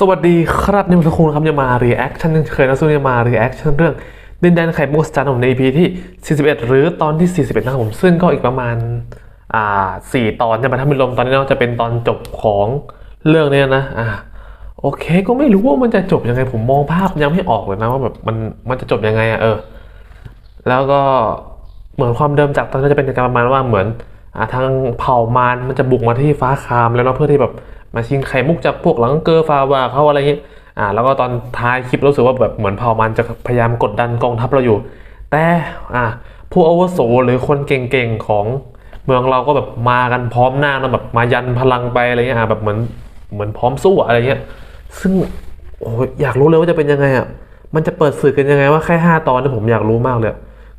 สวัสดีครับนี่มันคุณครับจะมา reaction เช่นเคยนะซึ่งจะมา reaction เรื่องดินแดนไข่มุกสตาร์ผมใน EP ที่ 41 หรือตอนที่ 41 นะครับผมซึ่งก็อีกประมาณอ่า4ตอนจะมาถ้าไม่รวมตอนนี้เนาะจะเป็นตอนจบของเรื่องเนี้ยนะอ่าโอเค ก็ไม่รู้ว่ามันจะจบยังไงผมมองภาพยังไม่ออกเลยนะว่าแบบมันมันจะจบยังไงอะเออ แล้วก็เหมือนความเดิมจากตอนนั้นจะเป็นการประมาณว่าเหมือนอ่าทางเผ่ามารมันจะบุกมาที่ฟ้าคามแล้วเนาะเพื่อที่แบบ มาชิงไข่มุกจากพวกหลังเกอร์ฟาวาเขาอะไรเงี้ยอ่าแล้วก็ตอนท้ายคลิปรู้สึกว่าแบบเหมือนเผ่ามารจะพยายามกดดันกองทัพเราอยู่ แต่อ่าผู้อาวุโสหรือคนเก่งๆของเมืองเราก็แบบมากันพร้อมหน้าเนะแบบมายันพลังไปอะไรเงี้ยอ่าแบบเหมือนเหมือนพร้อมสู้อะไรเงี้ยซึ่งโอ้ยอยากรู้เลยว่าจะเป็นยังไงอะมันจะเปิดสื่อกันยังไงว่าแค่ห้าตอนเนี่ยผมอยากรู้มากเลย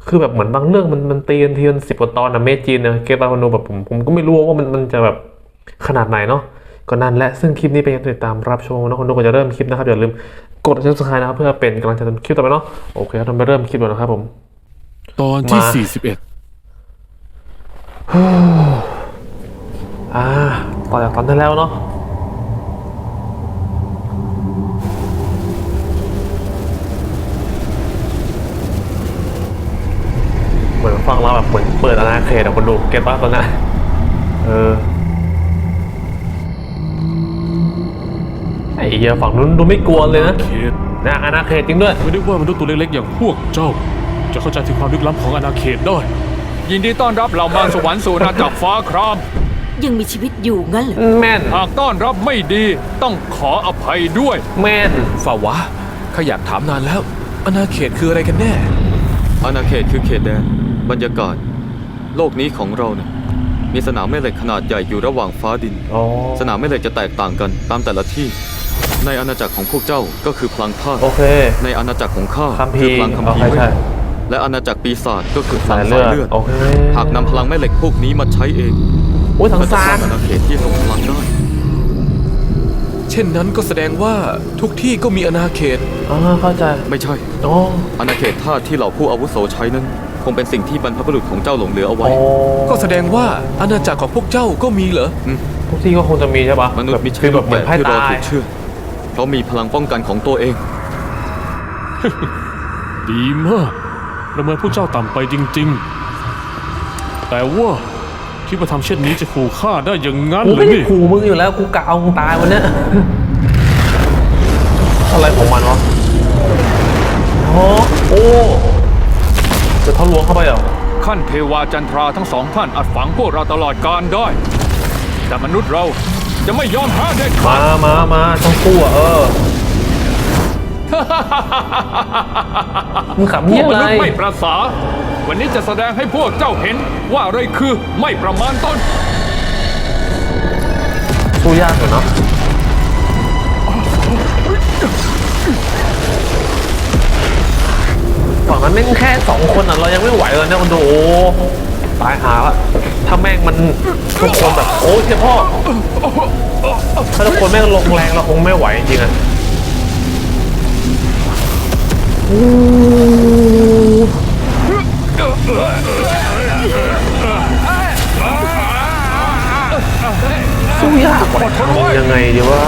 คือแบบเหมือนบางเรื่องมันมันตีกันทีมันสิบกว่าตอนนะเมจีนนะเกตาโนแบบผมผมก็ไม่รู้ว่ามันมันจะแบบขนาดไหนเนาะ ก็นั่นแหละซึ่งคลิปนี้เป็นการติดตามรับชมนะคนดูก่อนจะเริ่มคลิปนะครับอย่าลืมกด subscribe นะครับเพื่อเป็นกำลังใจทำคลิปต่อไปเนาะโอเคครับเราไปเริ่มคลิปก่อนนะครับผม ตอนที่มา41อ่าต่อจากตอนที่แล้วเนาะเหมือนฟังเราแบบเหมือนเปิดอาณาเขตอะคนดูเก็ตป่ะตอนนั้นเออ อ้เหี้ยฝั่งนู้นดูไม่กลัวเลยนะเขตนะอาณาเขตจริงด้วย ไม่นึกว่ามนุษย์ตัวเล็กๆอย่างพวกเจ้า จะเข้าใจถึงความลึกล้ำของอาณาเขตได้ ยินดีต้อนรับเหล่ามารสวรรค์สู่อาณาจักรฟ้าคราม ยังมีชีวิตอยู่งั้นเหรอแม่นหากต้อนรับไม่ดีต้องขออภัยด้วย แม่นฝ่าวะข้าอยากถามนานแล้ว อาณาเขตคืออะไรกันแน่ อาณาเขตคือเขตแดน บรรยากาศ โลกนี้ของเราเนี่ยมีสนามแม่เหล็กขนาดใหญ่อยู่ระหว่างฟ้าดิน อ๋อสนามแม่เหล็กจะแตกต่างกันตามแต่ละที่ ในอาณาจักรของพวกเจ้าก็คือพลังธาตุโอเค ในอาณาจักรของข้าคัมภีคือร์พลังคัมภีโอร์เคเวใช่ทและอาณาจักรปีศาจก็คือพลัสางยสาเลืยอดเลือดโอเคหากนำพลังแม่เหล็กพวกนี้มาใช้เองโอ้ยทางก็จะซาสร้านงอาณาเขตที่ทรงพลังได้ เช่นนั้นก็แสดงว่าทุกที่ก็มีอาณาเขตอ่าเข้าใจไม่ใช่อ๋ออาณาเขตธาตุที่เหล่าผู้อาวุโสใช้นั้น คงเป็นสิ่งที่บรรพบุรุษของเจ้าหลงเหลือเอาไว้อ๋อก็แสดงว่าอาณาจักรของพวกเจ้าก็มีเหรอ ทุกที่ก็คงจะมีใช่ปะมนุษย์มิคืใช่อแบบเหมือนไพ่ที่รอตายถูกเชื่อด เพราะมีพลังป้องกันของตัวเอง ดีมากประเมินผู้เจ้าต่ำไปจริง ๆ แต่ว่าคิดว่าทำเช่นนี้จะขู่ฆ่าได้อย่างงั้นกูเหรืไม่อได้นี่ขู่มึงอยู่แล้วกูกะเอามึงตายวันเนี้ยอะไรของมันวะอ๋อโอ้จะทะลวงเข้าไปเหรอขั้นเทวาจันทราทั้งสองท่านอาจฝังพวกเราตลอดกาลได้ แต่มนุษย์เรา จะไม่ยอมแพ้เด็ดขามาดมามาต้องสู้อะเออมึงขำพเหี้วยกมอะไรนุษย์ไม่ประสา วันนี้จะแสดงให้พวกเจ้าเห็นว่าอะไรคือไม่ประมาณตน สู้ยากอยู่เนาะฝั่งนั้นแม่งแค่สองคนอะ เรายังไม่ไหวเลยเนี่ยคนดูโอ้ตายหาละ ถ้าแม่งมันทุกคนแบบโอ้ยเจ้าพ่อถ้าทุกคนแม่งลงแรงเราคงไม่ไหวจริงๆอะสู้ยากว่ะทำยังไงดีวะ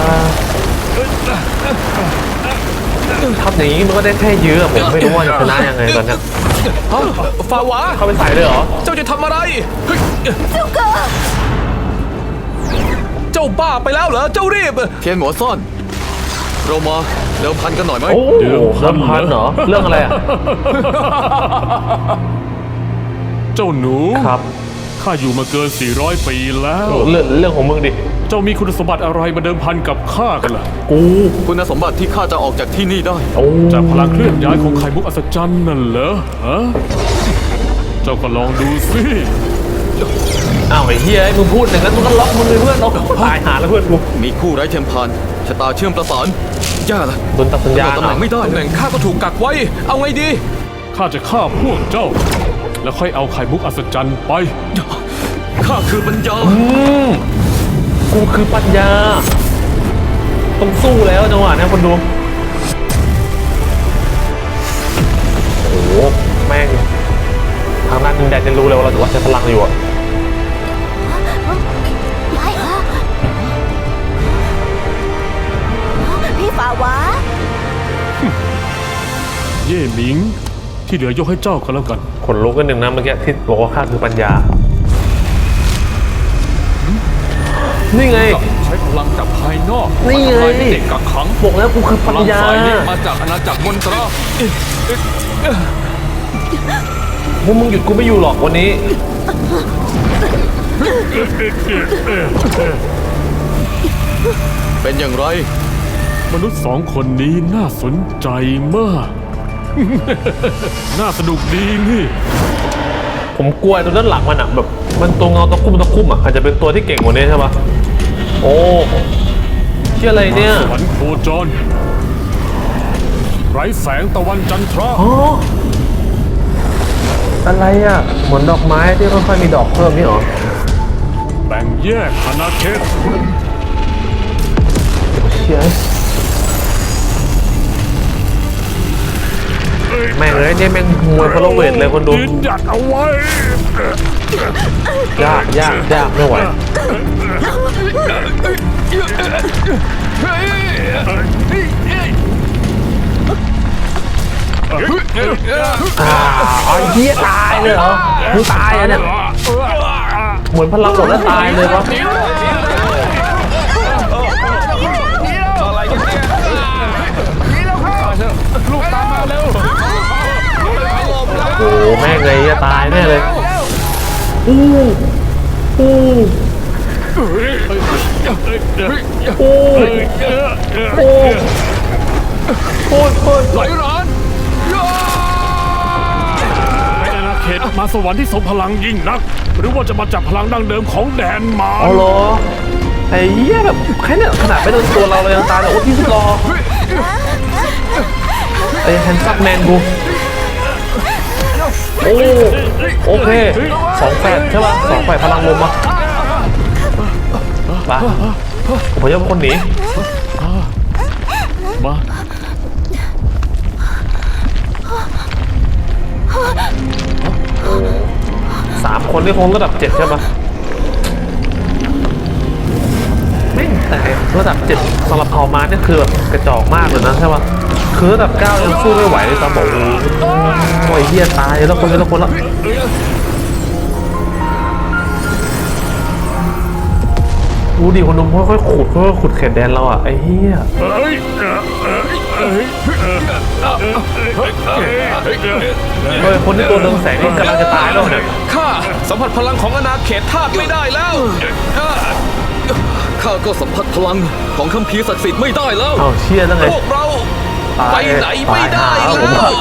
ทำอย่างนี้มันก็ได้แค่ยื้อะผมไม่รู้ว่าจะชนะยังไงตอนนี้ ฮะฝ่าวะเข้าไปใส่เลยเหรอ เจ้าจะทำอะไรเฮ้ยเจ้าบ้าไปแล้วเหรอ เจ้ารีบ เทียนหมอซ่อน เรามาเดิมพันกันหน่อยไหมโอ้เริ่มพันเหรอ เรื่องอะไรอะ เจ้าหนูครับ ข้าอยู่มาเกิน 400 ปีแล้ว เรื่องเรื่องของมึงดิ เจ้ามีคุณสมบัติอะไรมาเดิมพันกับข้ากันล่ะ กูคุณสมบัติที่ข้าจะออกจากที่นี่ได้ โอ้จากพลังเคลื่อนย้ายของไข่มุกอัศจรรย์นั่นเหรอฮะเจ้าก็ลองดูสิ อ้าวไอ้เฮียไอ้มึงพูดอย่างนั้นมึงก็ล็อกมึงเลยเพื่อนเราตายหาแล้วเพื่อนกูมีคู่ไร้เทียมทานชะตาเชื่อมประสานย่าละโดนตัดสัญญาณตำแหน่งไม่ได้ตำแหน่งข้าก็ถูกกักไว้ เอาไงดีข้าจะฆ่าพวกเจ้า แล้วค่อยเอาไข่มุกอัศจรรย์ไปข้าคือปัญญา กูคือปัญญา ต้องสู้แล้วจังหวะนี้คนดู โอ้โห แม่ง ทางด้านดินแดนจะรู้เลยว่าเราถือว่าใช้พลังอยู่อะพี่ฝาวะ เย่หมิง ที่เหลือยกให้เจ้าก็แล้วกัน คนลุกกันหนึ่งนะเมื่อกี้ที่บอกว่าข้าคือปัญญา นี่ไง ใช้พลังจากภายนอกนี่ไงทำลายให้เด็กกักขังบอกแล้วกูคือพปัญลังญาฝ่ายนี้มาจากอาณาจักรมนตราพวกมึงหยุดกูไม่อยู่หรอกวันนี้ เป็นอย่างไร มนุษย์สองคนนี้น่าสนใจมาก น่าสนุกดีนี่ ผมกลัวไอ้ตัวด้านหลังมันอะแบบ มันตัวเงาตะคุ่มตะคุ่มอะอาจจะเป็นตัวที่เก่งกว่านี้ใช่ปะโอ้เชื่ออะไรเนี่ยสวรรค์โคจรไร้แสงตะวันจันทราอ๋ออะไรอะเหมือนดอกไม้ที่ค่อยๆมีดอกเพิ่มนี่หรอแบ่งแยกอาณาเขตเชื่อ แม่งเลยเนี่ยแม่งมวยพลเวทเลยคนดูยืนหยัดเอาไว้ยากยากยากไม่ไหวอ่าไอ้เหี้ยตายเลยเหรอมึงตายอะเนี่ยเหมือนพลังหมดแล้วตายเลยวะ โหแม่งเลยจะตายแน่เลยอู้อู้อู้อู้โคตรโคตรไหลร้านในอาณาเขตมาสวรรค์ที่ทรงพลังยิ่งนัก หรือว่าจะมาจากพลังดั้งเดิมของแดนมารเอาเหรอไอ้เหี้ยแบบแค่เนี่ยขนาดไม่โดนตัวเราเลยยังตายเลยโอ้ที่สุดรอไอ้แฮนซับแมนกู โอ้โอเคสองแฝดใช่ป่ะสองแฝดพลังลมอะไปผมพยายามคนหนีมาสามคนนี่คงระดับเจ็ดใช่ป่ะไม่แต่ระดับเจ็ดสำหรับเผ่ามาเนี่ยคือแบบกระจอกมากเลยนะใช่ป่ะ คือระดับเก้ายังสู้ไม่ไหวเลยตามบอกโอ้โหไอ้เหี้ยตายแล้วคนแล้วคนแล้วดูดิคนนมค่อยๆขุดค่อยๆขุดเขตแดนเราอะไอ้เหี้ยเอ้ยเอ้ยเอ้ยเอ้ยเอ้ยเฮ้ยคนที่ตัวเรืองแสงนี่กำลังจะตายแล้วเนี่ยข้าสัมผัสพลังของอาณาเขตธาตุไม่ได้แล้วข้าก็สัมผัสพลังของคัมภีร์ศักดิ์สิทธิ์ไม่ได้แล้วเอาเชี่ยแล้วไงพวกเรา ตายไปไหนไม่ได้ตายหาแล้ผมว่าว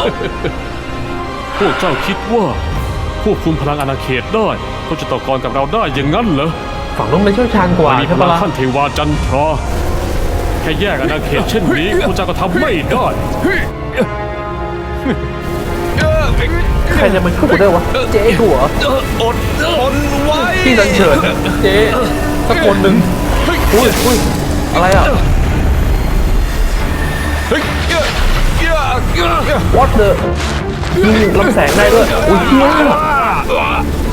พวกเจ้าคิดว่าควบคุมพลังอาณาเขตได้ก็จะต่อกรกับเราได้อย่างนั้นเหรอฝั่งนู้นเป็นเชี่ยวชาญกว่ามีพใช่ลัปะงล่ะขั้นเทวาจันทราแค่แยกอาณาเขตเช่นนี้พวกเจ้าก็ทำไม่ได้ใครจะมาช่วยกูได้วะ เจ๊กูเหรออดทนไว้พี่สันเฉินเจ๊สักคนหนึ่งอุ้ยอุ้ยอะไรอะ what the ยิงลำแสงได้ด้วยอุ้ยเฮีย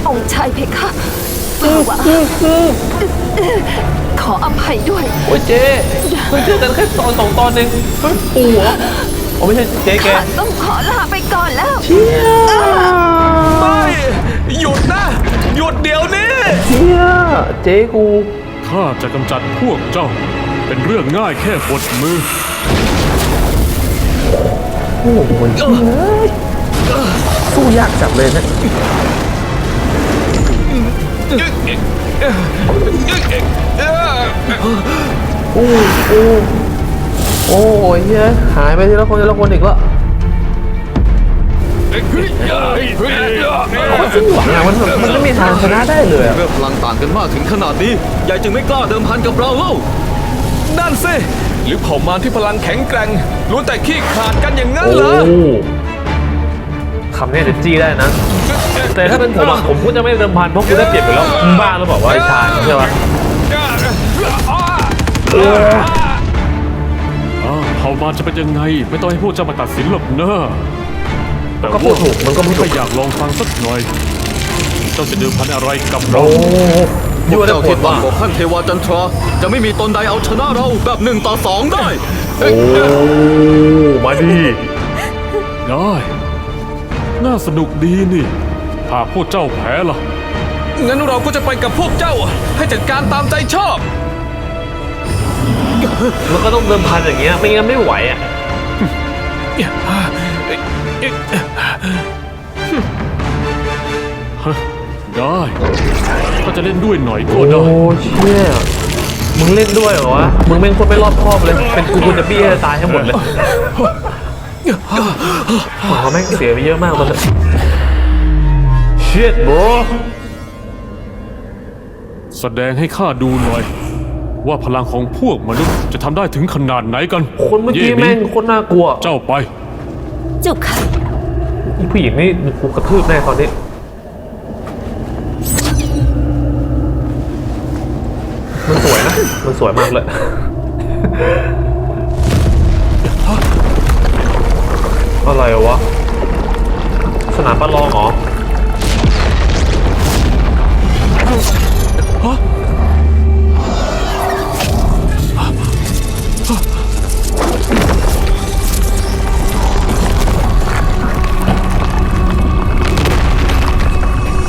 องค์ชายเพคะฝ่าวะขออภัยด้วย โอ้ยเจ๊เพิ่งเจอกันแค่ตอนสองตอนเองเฮ้ยปู่เหรออ๋อไม่ใช่เจ๊แกข้าต้องขอลาไปก่อนแล้วไม่หยุดนะ หยุดเดี๋ยวนี้เฮียเจ๊กูข้าจะกำจัดพวกเจ้า เป็นเรื่องง่ายแค่บดมือ โอ้โหสู้ยากจัดเลยนะโอ้โอ้โอ้ยเฮียหายไปทีละคนทีละคนอีกแล้วเขาสิ้หวังอะมันมันไม่มีทางชนะได้เลยอะเมื่อพลังต่างกันมากถึงขนาดนี้ยายจึงไม่กล้าเดิมพันกับเราเล่านั่นสิ หรือเผ่ามารที่พลังแข็งแกร่งล้วนแต่ขี้ขลาดกันอย่างนั้นโอ้เหรอคำนี้เดี๋ยวจี้ได้นะ แต่ถ้าเป็นผมอะผมก็จะไม่เดิมพันเพราะกูได้เปรียบอยู่แล้วมึงบ้าหรือเปล่าวะไอ้ชายใช่ปะโอ้อ้าวเผ่ามาจะเป็นยังไง ไม่ต้องให้พวกเจ้ามาตัดสินหรอกเนอะแต่ก็พูดถูกมันก็พูดถูก็กอยากลองฟังสักหน่อยเจ้าจะเดิมพันอะไรกับโอ้เรา ยั่วได้เจ้าปวคิดดว่าว่าบอกขั้นเทวาจันทราจะไม่มีตนใดเอาชนะเราแบบหนึ่งต่อสองได้ โอ้ มาดีได้น่าสนุกดีนี่หากพวกเจ้าแพ้ล่ะ งั้นเราก็จะไปกับพวกเจ้า ให้จัดการตามใจชอบ มันก็ต้องเดิมพันอย่างเงี้ยไม่งั้นไม่ไหวอะได้ ก็จะเล่นด้วยหน่อยก็โอ้ได้เชี่ยมึงเล่นด้วยเหรอวะ มึงเป็นคนไม่รอบคอบเลย เป็นกูกูจะบี้ให้ตายให้หมดเลยหมาแม่งเสียไปเยอะมากตอนนี้ shit bro แสดงให้ข้าดูหน่อย ว่าพลังของพวกมนุษย์จะทำได้ถึงขนาดไหนกันคนเมื่อกี้ย่หแม่งโคตรน่ากลัวเจ้าไป เจ้าค่ะอีผู้หญิงนี่กูกระทืบแน่ตอนนี้มัน มันสวยมากเลยอะไรวะ สนามประลองเหรอ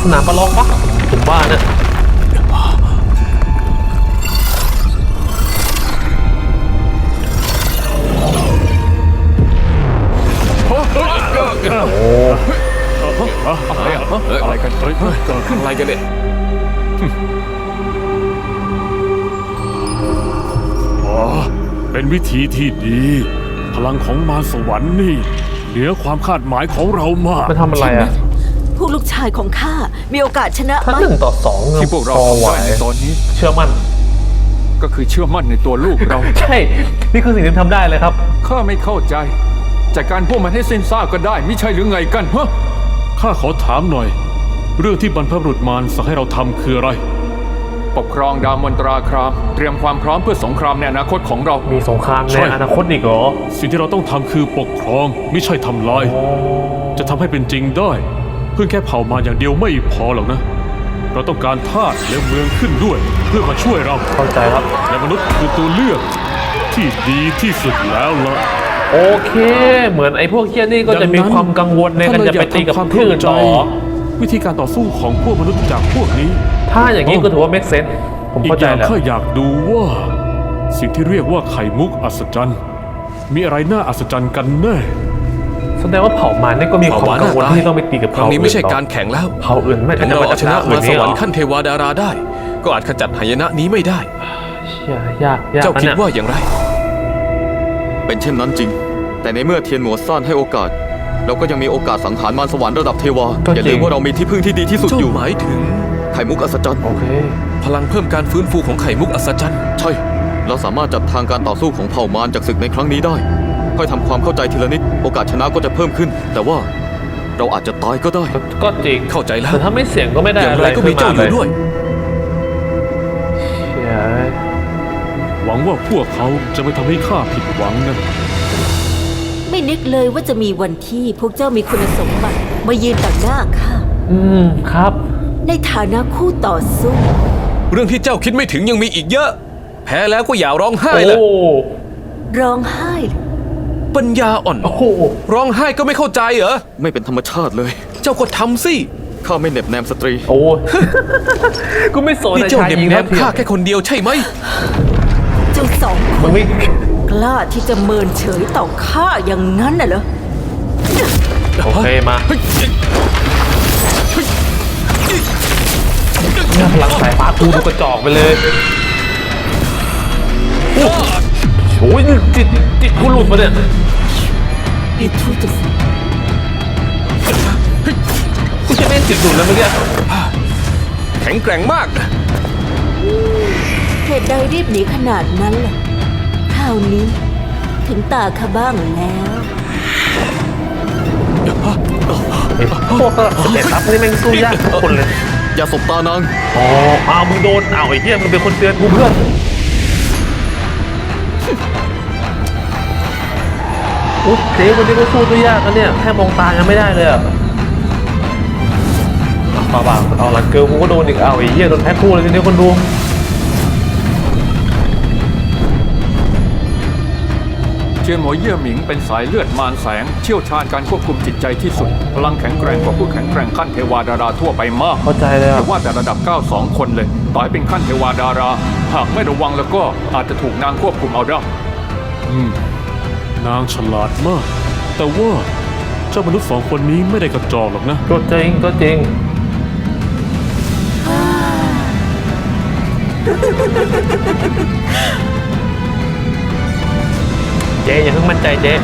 สนามประลองปะผมว่าเนี่ย กันเนี่ยเป็นวิธีที่ดี พลังของมารสวรรค์นี่ เหนือความคาดหมายของเรามาก มันทำอะไรอะผู้ลูกชายของข้ามีโอกาสชนะถ้าไหมหนึ่งต่อสองที่พวกเราพอทำไหวได้ในตอนนี้ เชื่อมั่น ก็คือเชื่อมั่นในตัวลูกเรา ใช่ นี่คือสิ่งที่ทำได้เลยครับ ข้าไม่เข้าใจ จัดการพวกมันให้สิ้นซากก็ได้ ไม่ใช่หรือไงกันฮะ ข้าขอถามหน่อย เรื่องที่บรรพบุรุษมารสั่งให้เราทำคืออะไร ปกครองดาวมนตราคราม เตรียมความพร้อมเพื่อสงครามในอนาคตของเรา มีสงครามในใช่อนาคตอีกเหรอสิ่งที่เราต้องทำคือปกครองไม่ใช่ทำลาย จะทำให้เป็นจริงได้ เพื่อแค่เผ่ามารอย่างเดียวไม่พอหรอกนะ เราต้องการทาสและเมืองขึ้นด้วย เพื่อมาช่วยเราเข้าใจครับ และมนุษย์คือตัวเลือกที่ดีที่สุดแล้วละโอเค เหมือนไอ้พวกเคียนี่ก็จะมีความกังวลในการจะไปตีกับถ้าเราอยาเพื่อนทำความเข้าใจ ต่อ วิธีการต่อสู้ของพวกมนุษย์จากพวกนี้ ถ้าอย่างนี้ก็ถือว่า make sense ผมอีเข้ากอใจย่างแล้วข้าอยากดูว่า สิ่งที่เรียกว่าไข่มุกอัศจรรย์มีอะไรน่าอัศจรรย์กันแน่ แสดงว่าเผ่ามารนี่ก็มีความกังวลที่ต้องไปตีกับครั้เผ่างนี้อื่ไม่ใช่ต่อการแข่งแล้วเผ่าอื่นไม่ถึงจะเรามาเอาจากชนะอื่มานสนี่วเหรรรอค์ขั้นเทวดาราได้ ก็อาจขจัดหายนะนี้ไม่ได้เชี่ยยากยากเจ้านะคิดเนี่ยว่าอย่างไร เป็นเช่นนั้นจริง แต่ในเมื่อเทียนหมัวซ่านให้โอกาส เราก็ยังมีโอกาสสังหารมารสวรรค์ระดับเทวาอย่าลืมว่าเรามีที่พึ่งที่ดีที่สุดเจ้าอยู่ หมายถึง ไข่มุกอัศจรรย์ โอเค พลังเพิ่มการฟื้นฟูของไข่มุกอัศจรรย์ ใช่ เราสามารถจัดทางการต่อสู้ของเผ่ามารจากศึกในครั้งนี้ได้ ค่อยทำความเข้าใจทีละนิด โอกาสชนะก็จะเพิ่มขึ้น แต่ว่าเราอาจจะตายก็ได้ ก็ก็จริงเข้าใจแล้ว แต่ถ้าไม่เสี่ยงก็ไม่ได้อย่างอะไรไรก็มีเจ้าอยู่ด้วย เชี่ยหวังว่าพวกเขาจะไม่ทำให้ข้าผิดหวังนะ ไม่นึกเลยว่าจะมีวันที่พวกเจ้ามีคุณสมบัติมายืนต่อหน้าข้าอืมครับ ในฐานะคู่ต่อสู้ เรื่องที่เจ้าคิดไม่ถึงยังมีอีกเยอะ แพ้แล้วก็อย่าร้องไห้โอ้ละร้องไห้เลยปัญญาอ่อน โอ้โหร้องไห้ก็ไม่เข้าใจเหรอ ไม่เป็นธรรมชาติเลย เจ้าก็ทำสิ ข้าไม่เหน็บแนมสตรี โอ้ยกูไม่สนนี่อะเจ้าชายเหน็บหญิงแนเท่ามเทียข้ามแค่คนเดียวใช่ไหมเจ้าสองคมึนงไม่ก ล้าที่จะเมินเฉยต่อข้าอย่างนั้นน่ะเหรอ โอเคมาเนี่ยพลังสายฟ้ากูดูกระจอกไปเลยโอ้โหนี่จิตจิตกูหลุดมาเนี่ยอีทูตกูจะไม่จิตหลุดแล้วเมื่อกี้แข็งแกร่งมาก เหตุใดรีบหนีขนาดนั้นล่ะค ราวนี้ ถึงตาข้าบ้างแล้วไอ้พวกสเตตัสนี่แม่งสู้ยากทุกคนเลย อย่าสบตานางอ๋ออ้าวมึงโดนอ้าวไอ้เหี้ยมึงเป็นคนเตือนกูเพื่อน อุ๊ยเจ๊คนนี้ก็สู้ตัวยากนะเนี่ย แค่มองตายังไม่ได้เลยอะป่าบ่าเอาหลังเกิร์ลกูก็โดนอีกอ้าวไอ้เหี้ยโดนแพ็คคู่เลยทีนี้คนดู เจียนหมวยเยี่ยหมิงเป็นสายเลือดมารแสง เชี่ยวชาญการควบคุมจิตใจที่สุด พลังแข็งแกร่งกว่าผู้แข็งแกร่งขั้นเทวาดาราทั่วไปมากเข้าใจเลยแต่อะว่าแต่ระดับ 9 2 คนเลย ต่อให้เป็นขั้นเทวาดารา หากไม่ระวังแล้วก็อาจจะถูกนางควบคุมเอาได้นางฉลาดมาก แต่ว่าเจ้ามนุษย์สองคนนี้ไม่ได้กระจอกหรอกนะ ก็จริงก็จริง เจ๊อย่าเพิ่งมั่นใจเจ๊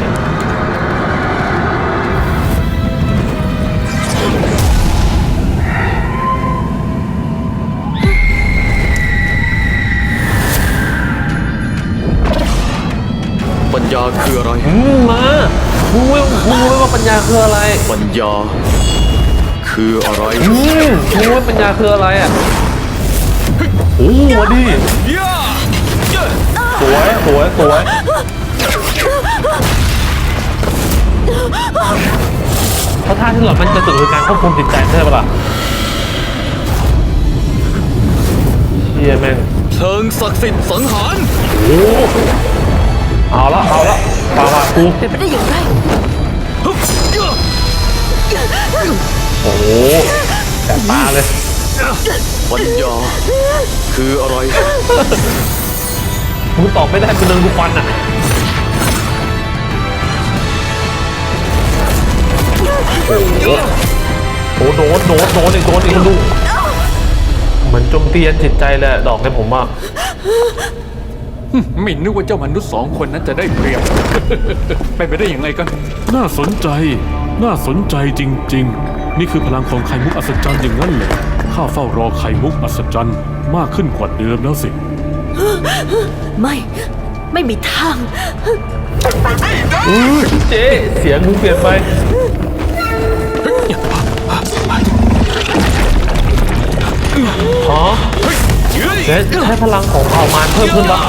ปัญญาคืออะไร อืมมามึงไม่มึงรู้ไหมว่าปัญญาคืออะไรปัญญา คืออะไรอืมมึงรู้ไหมปัญญาคืออะไรอะโอ้มาดิสวยสวยสวย เพราะท่าที่หล่อนมันจะสุดคือการควบคุมจิตใจใช่ปะล่ะเชี่ยแม่งเชิงศักดิ์สิทธิ์สังหารโอ้เอาละเอาละมามากูเป็นไปได้อย่างไรโอ้โหแต่ตาเลยปัญญาคืออะไรมึงตอบไม่ได้กูเดินกูฟันอะ โอ้โหโอ้โดนโดนโดนอีกโดนอีกคนดูเหมือนโจมตีอันจิตใจเลยอะดอกเนี่ยผมว่าไม่นึกว่าเจ้ามนุษย์สองคนนั้นจะได้เปรียบ ไปนไปได้ยังไงกัน น่าสนใจ น่าสนใจจริง ๆ นี่คือพลังของไข่มุกอัศจรรย์อย่างนั้นเลยข้าเฝ้ารอไข่มุกอัศจรรย์มากขึ้นกว่าเดิมแล้วสิ ไม่ ไม่มีทางเจ๊เสียงมึงเปลี่ยนไป ฮะเจ๊ใช้พลังของเผ่ามารเพิ่มขึ้นปะ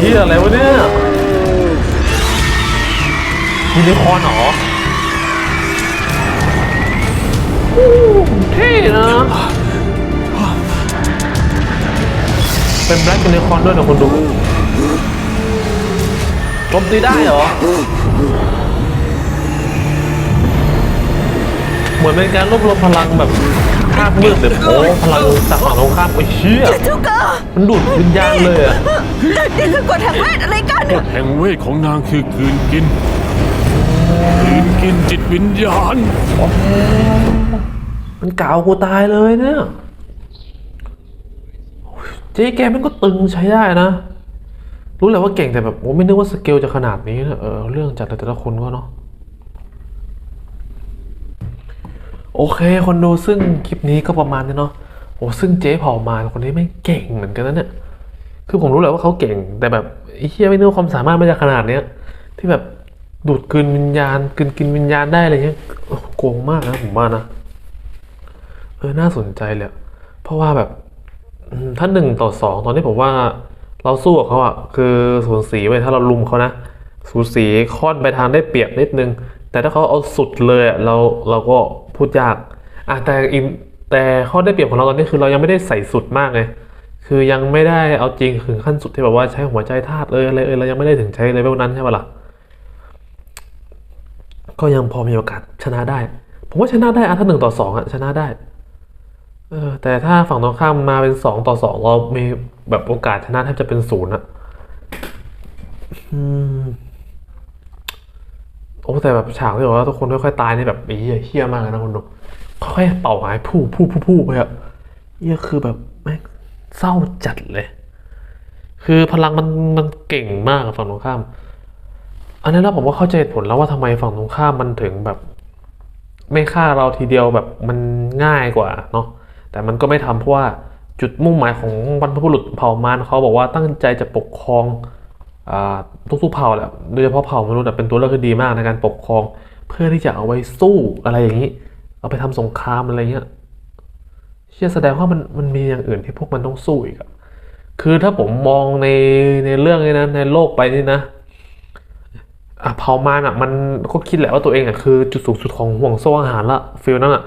เฮียอะไรวะเนี่ยยูนิคอร์นเหรอโอ้เท่นะ เป็นแบล็กยูนิคอร์นด้วยนะคุณดูโจมตีได้เหรอ มือนเป็นการรวบรวมพลังแบบภาคมืดแบบโอ้พลังจากฝั่งตรงข้ามไอ้เชี่ยเจ้าก็มันดูดวิญญาณเลยอะนี่คือกฎแห่งเวทอะไรกันกฎแห่งเวทของนางคือกลืนกินกลืนกินจิตวิญญาณมันกาวกูตายเลยเนี่ยโอ้ยเจ๊แกมันก็ตึงใช้ได้นะ รู้แหละว่าเก่งแต่แบบโอ้ไม่นึกว่าสเกลจะขนาดนี้นะเออเรื่องจัดแต่ละคนก็เนาะ โอเค คนดูซึ่งคลิปนี้ก็ประมาณนี้เนาะโอ้ซึ่งเจ๊เผ่ามาคนนี้ไม่เก่งเหมือนกันนะเนี่ยคือผมรู้แหละว่าเขาเก่ง แต่แบบไอ้เฮียไม่นึกความสามารถมันจะขนาดเนี้ยที่แบบดูดกลืนวิญญาณกลืนกินวิญญาณได้อะไรเงี้ยโกงมากนะผมว่านะเออน่าสนใจเลยเพราะว่าแบบถ้าหนึ่งต่อสองตอนนี้ผมว่าเราสู้กับเขาอะคือสูสีไปถ้าเราลุมเขานะสูสีค่อนไปทางได้เปรียบนิดนึง แต่ถ้าเขาเอาสุดเลยเราเราก็ พูดยากอะแต่อินแต่ข้อได้เปรียบของเราตอนนี้คือเรายังไม่ได้ใส่สุดมากไงคือยังไม่ได้เอาจริงถึงขั้นสุดที่แบบว่าใช้หัวใจธาตุเลยอะไรเอยเรายังไม่ได้ถึงใช้เลเวลนั้นใช่ปะล่ะก็ยังพอมีโอกาสชนะได้ ผมว่าชนะได้อะถ้าหนึ่งต่อสองอะชนะได้เออแต่ถ้าฝั่งตรงข้ามมาเป็นสองต่อสองเรามีแบบโอกาสชนะแทบจะเป็นศูนย์อะอืม โอ้แต่แบบฉากที่บอกว่าทุกคนค่อยๆตายนี่แบบอีเฮี้ยมากเลยนะคุณดูค่อยๆเป่าหายผู้ผู้ผู้ผู้ไปอะเฮี้ยคือแบบแม่งเศร้าจัดเลย คือพลังมันมันเก่งมากฝั่งตรงข้าม อันนี้แล้วผมว่าเข้าใจเหตุผลแล้วว่าทำไมฝั่งตรงข้ามมันถึงแบบ ไม่ฆ่าเราทีเดียวแบบมันง่ายกว่าเนาะแต่มันก็ไม่ทำเพราะว่าจุดมุ่งหมายของบรรพบุรุษเผ่ามารเขาบอกว่าตั้งใจจะปกครอง ทุกๆเผ่าแหละโดยเฉพาะเผ่ามนุษย์เป็นตัวเลือกที่ดีมากในการปกครอง เพื่อที่จะเอาไว้สู้อะไรอย่างนี้ เอาไปทำสงครามอะไรเงี้ยเชื่อแสดงว่ามันมันมีอย่างอื่นที่พวกมันต้องสู้อีกอะคือถ้าผมมองในในเรื่องนี้นะในโลกไปนี่นะอะเผ่ามารอะมันก็คิดแหละว่าตัวเองอะคือจุดสูงสุดของห่วงโซ่อาหารละฟิลนั้นอะ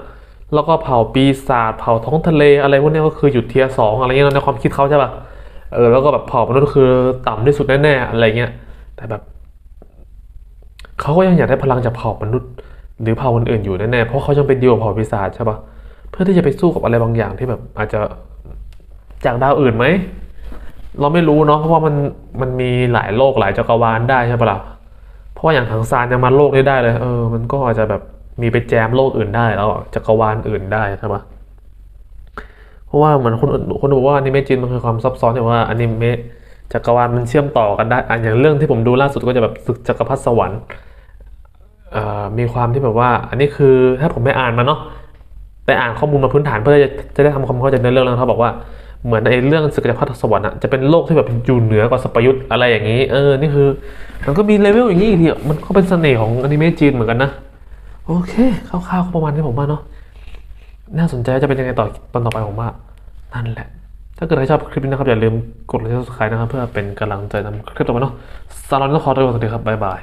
แล้วก็เผ่าปีศาจเผ่าท้องทะเลอะไรพวกนี้ก็คือหยุดเทียสองอะไรเงี้ยในความคิดเขาใช่ป่ะ เออแล้วก็แบบเผ่ามนุษย์คือต่ำที่สุดแน่ๆอะไรเงี้ยแต่แบบเขาก็ยังอยากได้พลังจากเผ่ามนุษย์ หรือเผ่าอื่นๆอยู่แน่ๆเพราะเขายังเป็นเดียวเผ่าปีศาจใช่ปะเพื่อที่จะไปสู้กับอะไรบางอย่างที่แบบอาจจะจากดาวอื่นไหมเราไม่รู้เนาะเพราะว่ามันมันมีหลายโลกหลายจักรวาลได้ใช่ปะล่ะเพราะว่าอย่างทางซานยังมาโลกนี้ได้เลย เออ มันก็อาจจะแบบมีไปแจมโลกอื่นได้แล้วจักรวาลอื่นได้ใช่ปะ เพราะว่าเหมือนคนคนบอกว่าอนิเมะจีนมันคือความซับซ้อนอย่างว่าอนิเมะจักรวาลมันเชื่อมต่อกันได้อะอย่างเรื่องที่ผมดูล่าสุดก็จะแบบศึกจักรพรรดิสวรรค์มีความที่แบบว่า อันนี้คือถ้าผมไม่อ่านมาเนาะไปอ่านข้อมูลมาพื้นฐานเพื่อจะจะได้ทำความเข้าใจในเรื่องแล้วเขาบอกว่าเหมือนไอ้เรื่องศึกจักรพรรดิสวรรค์อะจะเป็นโลกที่แบบอยู่เหนือกว่าสปยุทธ์อะไรอย่างนี้เออนี่คือ มันก็มีเลเวลอย่างนี้อีกทีอะมันก็เป็นเสน่ห์ของอนิเมะจีนเหมือนกันนะโอเคคร่าวๆประมาณนี้ผมว่าเนาะ น่าสนใจจะเป็นยังไงต่อตอนต่อไปผมว่านั่นแหละ ถ้าเกิดใครชอบคลิปนี้นะครับ อย่าลืมกดไลค์กดซับสไครต์นะครับ เพื่อเป็นกำลังใจทำคลิปต่อไปเนาะสำหรับวันนี้ต้องขอตัวก่อนสวัสดีครับบ๊ายบาย